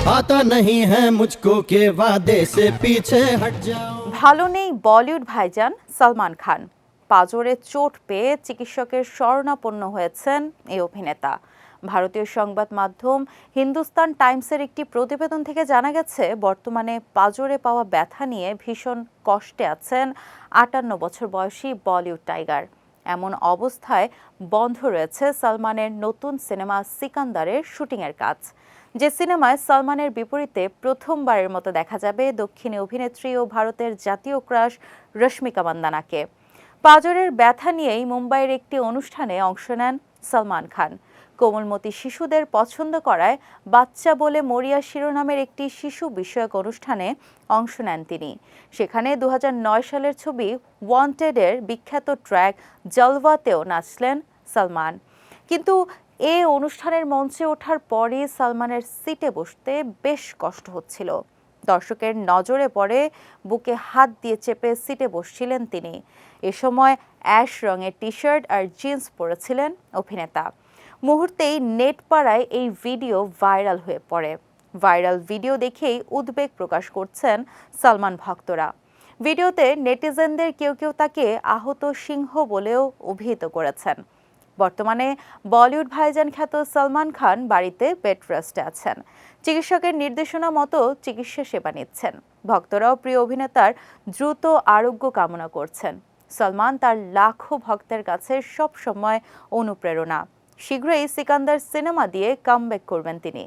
आता नहीं है मुझको के वादे से पीछे हट जाओ ভালো নেই বলিউড ভাইজান সালমান খান পাজরে চোট পেয়ে চিকিৎসকের শরণাপন্ন হয়েছেন এই অভিনেতা ভারতীয় সংবাদ মাধ্যম হিন্দুস্তান টাইমসের একটি প্রতিবেদন থেকে জানা গেছে বর্তমানে পাজরে পাওয়া ব্যথা নিয়ে ভীষণ কষ্টে আছেন আটান্ন বছর বয়সী বলিউড টাইগার এমন অবস্থায় বন্ধ রয়েছে সালমানের নতুন সিনেমা সিকান্দারের শুটিংয়ের কাজ। যে সিনেমায় সালমানের বিপরীতে প্রথমবারের মতো দেখা যাবে দক্ষিণে অভিনেত্রী ও ভারতের জাতীয় ক্রাশ রশ্মিকা মান্দানাকে। পাজরের ব্যথা নিয়েই মুম্বাইয়ের একটি অনুষ্ঠানে অংশ নেন সালমান খান। কোমলমতি শিশুদের পছন্দ করায় বাচ্চা বলে মরিয়া শিরোনামের একটি শিশু বিষয়ক অনুষ্ঠানে অংশ নেন তিনি। সেখানে দু হাজার নয় সালের ছবি ওয়ান্টেডের বিখ্যাত ট্র্যাক জলওয়াতেও নাচলেন সালমান। কিন্তু এ অনুষ্ঠানের মঞ্চে ওঠার পরে সালমানের সিটে বসতে বেশ কষ্ট হচ্ছিল। দর্শকের নজরে পড়ে বুকে হাত দিয়ে চেপে সিটে বসছিলেন তিনি। এ সময় অ্যাশ রঙের টি শার্ট আর জিন্স পরেছিলেন অভিনেতা। মুহূর্তেই নেট পাড়ায় এই ভিডিও ভাইরাল হয়ে পড়ে। ভাইরাল ভিডিও দেখেই উদ্বেগ প্রকাশ করছেন সালমান ভক্তরা। ভিডিওতে নেটিজেনদের কেউ কেউ তাকে আহত সিংহ বলেও অভিহিত করেছেন। বর্তমানে বলিউড ভাইজান খ্যাত সালমান খান বাড়িতে বেড রেস্টে আছেন। চিকিৎসকের নির্দেশনা মতো চিকিৎসা সেবা নিচ্ছেন। ভক্তরাও প্রিয় অভিনেতার দ্রুত আরোগ্য কামনা করছেন। সলমান তার লাখো ভক্তের কাছে সব সময় অনুপ্রেরণা। শীঘ্রই সিকান্দার সিনেমা দিয়ে কামব্যাক করবেন তিনি।